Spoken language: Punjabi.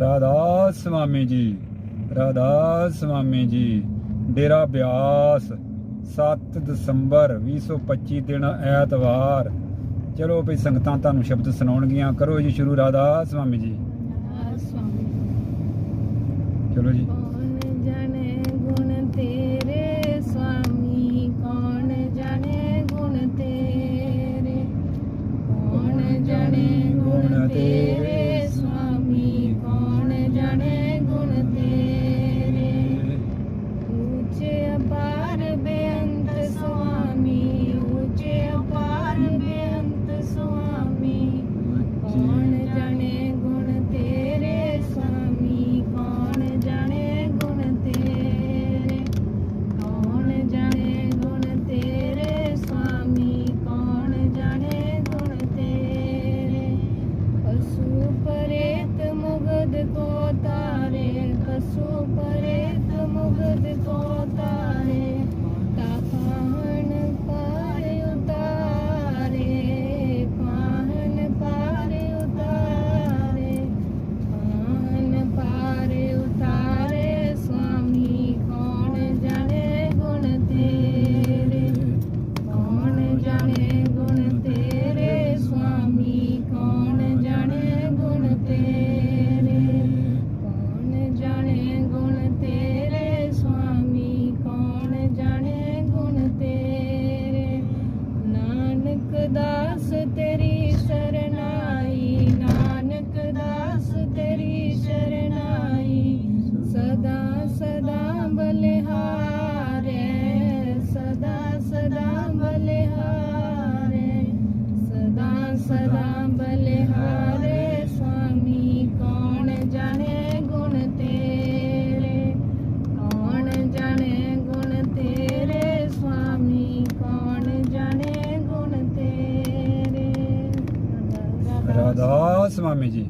ਰਾਧਾ ਸੁਆਮੀ ਜੀ ਰਾਧਾ ਸੁਆਮੀ ਜੀ ਡੇਰਾ ਬਿਆਸ 7 ਦਸੰਬਰ 2025 ਦਿਨ ਐਤਵਾਰ। ਚਲੋ ਭਈ ਸੰਗਤਾਂ ਤੁਹਾਨੂੰ ਸ਼ਬਦ ਸੁਣਾਉਣਗੀਆਂ। ਕਰੋ ਜੀ ਸ਼ੁਰੂ ਰਾਧਾ ਸੁਆਮੀ ਜੀ। ਚਲੋ ਜੀ। ਕੌਣ ਜਾਣੇ ਗੁਣ ਤੇਰੇ ਮੁਗਦ ਕੋ ਤਾਰੇ ਪਸ਼ੂ ਪਰੇਤ ਮੁਗਦ ਕੋ ਤੇਰੀ ਸਰਨਾਈ ਨਾਨਕ ਦਾਸ ਤੇਰੀ ਸਰਨਾਈ ਸਦਾ ਸਦਾ ਬਲਿਹਾਰੇ ਸਦਾ ਸਦਾ ਬਲਿਹਾਰੇ। ਰਾਧਾ ਸੁਆਮੀ ਜੀ